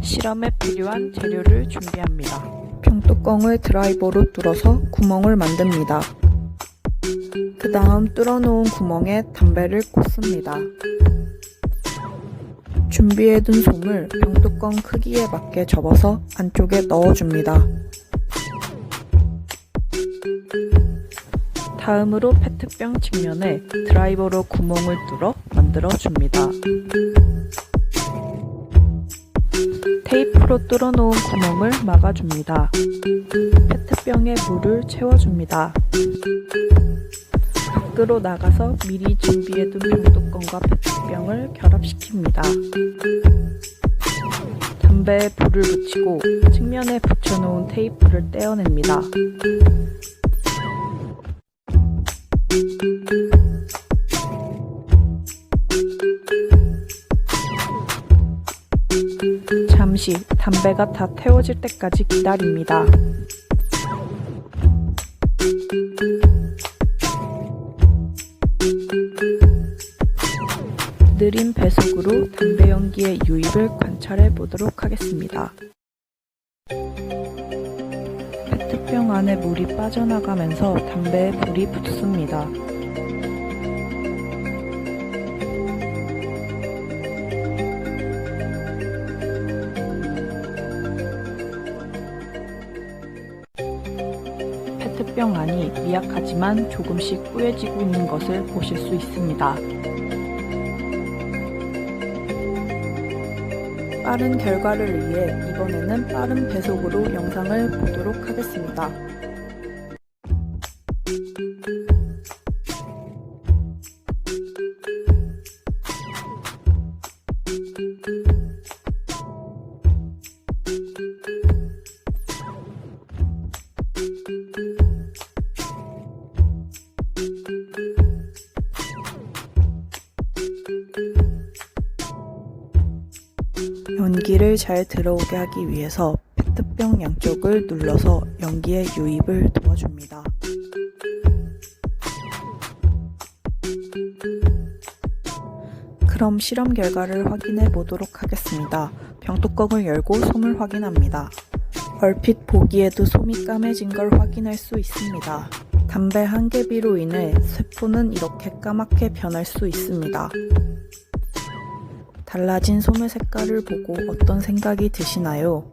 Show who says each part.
Speaker 1: 실험에 필요한 재료를 준비합니다.
Speaker 2: 병뚜껑을 드라이버로 뚫어서 구멍을 만듭니다. 그 다음 뚫어놓은 구멍에 담배를 꽂습니다. 준비해둔 솜을 병뚜껑 크기에 맞게 접어서 안쪽에 넣어줍니다. 다음으로 페트병 측면에 드라이버로 구멍을 뚫어 만들어 줍니다. 테이프로 뚫어놓은 구멍을 막아줍니다. 페트병에 물을 채워줍니다. 밖으로 나가서 미리 준비해둔 병뚜껑과 페트병을 결합시킵니다. 담배에 불을 붙이고 측면에 붙여놓은 테이프를 떼어냅니다. 잠시 담배가 다 태워질 때까지 기다립니다. 느린 배속으로 담배 연기의 유입을 관찰해 보도록 하겠습니다. 안에 물이 빠져나가면서 담배에 불이 붙습니다. 페트병 안이 미약하지만 조금씩 뿌얘지고 있는 것을 보실 수 있습니다. 빠른 결과를 위해 이번에는 빠른 배속으로 영상을 보도록 하겠습니다. 연기를 잘 들어오게 하기 위해서 페트병 양쪽을 눌러서 연기의 유입을 도와줍니다. 그럼 실험 결과를 확인해 보도록 하겠습니다. 병뚜껑을 열고 솜을 확인합니다. 얼핏 보기에도 솜이 까매진 걸 확인할 수 있습니다. 담배 한 개비로 인해 세포는 이렇게 까맣게 변할 수 있습니다. 달라진 솜의 색깔을 보고 어떤 생각이 드시나요?